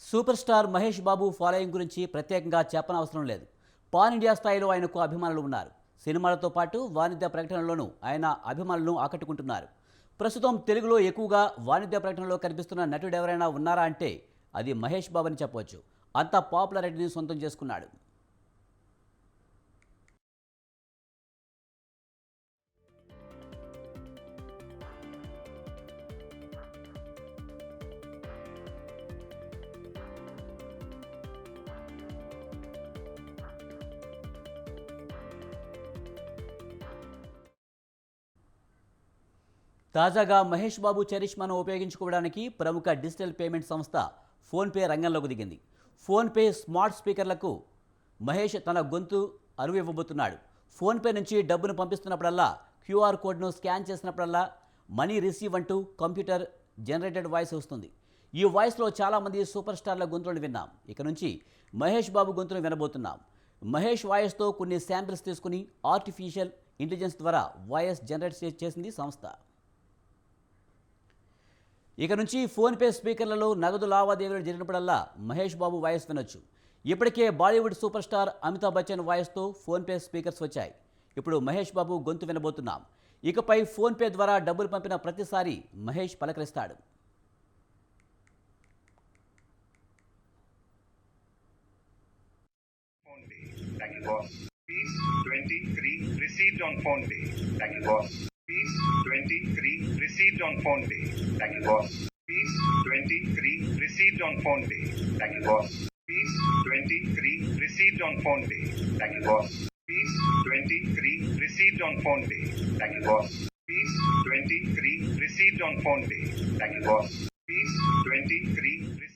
Super star Mahesh Babu following గురించి ప్రత్యేకంగా చెప్పనవసరం లేదు. పాన్ ఇండియా స్థాయిలో ఆయనకు అభిమానులు ఉన్నారు. సినిమాలతో పాటు వాణిజ్య ప్రకటనలోనూ ఆయన అభిమానులను ఆకట్టుకుంటున్నారు. ప్రస్తుతం తెలుగులో ఎక్కువగా వాణిజ్య ప్రకటనలో కనిపిస్తున్న నటుడు ఎవరైనా ఉన్నారా అంటే అది మహేష్ బాబు అని చెప్పవచ్చు. అంత పాపులారిటీని సొంతం చేసుకున్నాడు. తాజాగా మహేష్ బాబు చరిష్మాను ఉపయోగించుకోవడానికి ప్రముఖ డిజిటల్ పేమెంట్ సంస్థ ఫోన్పే రంగంలోకి దిగింది. ఫోన్పే స్మార్ట్ స్పీకర్లకు మహేష్ తన గొంతు అరువు ఇవ్వబోతున్నాడు ఫోన్పే నుంచి డబ్బును పంపిస్తున్నప్పుడల్లా క్యూఆర్ కోడ్ను స్కాన్ చేసినప్పుడల్లా మనీ రిసీవ్ అంటూ కంప్యూటర్ జనరేటెడ్ వాయిస్ వస్తుంది. ఈ వాయిస్లో చాలామంది సూపర్ స్టార్ల గొంతులను విన్నాం. ఇక నుంచి మహేష్ బాబు గొంతును వినబోతున్నాం. మహేష్ వాయిస్తో కొన్ని శాంపిల్స్ తీసుకుని ఆర్టిఫిషియల్ ఇంటెలిజెన్స్ ద్వారా వాయిస్ జనరేట్ చేసింది సంస్థ. ఇక నుంచి ఫోన్పే స్పీకర్లలో నగదు లావాదేవీలు జరిగినప్పుడల్లా మహేష్ బాబు వాయిస్ వినొచ్చు ఇప్పటికే Bollywood super star Amitabh Bachchan వాయిస్తో PhonePe speakers వచ్చాయి ఇప్పుడు మహేష్ బాబు గొంతు వినబోతున్నాం ఇకపై ఫోన్పే ద్వారా డబ్బులు పంపిన ప్రతిసారి Mahesh పలకరిస్తాడు. Thank you, boss. Piece 23 received on phone pay. Thank you, boss. Piece 23 received on phone pay. Thank you, boss. Piece 23 received on phone pay. Thank you, boss. Piece 23 received on phone pay. Thank you, boss. Piece 23 received on phone pay. Thank you, boss. Piece 23 received on phone pay. Thank you, boss. Piece 23 received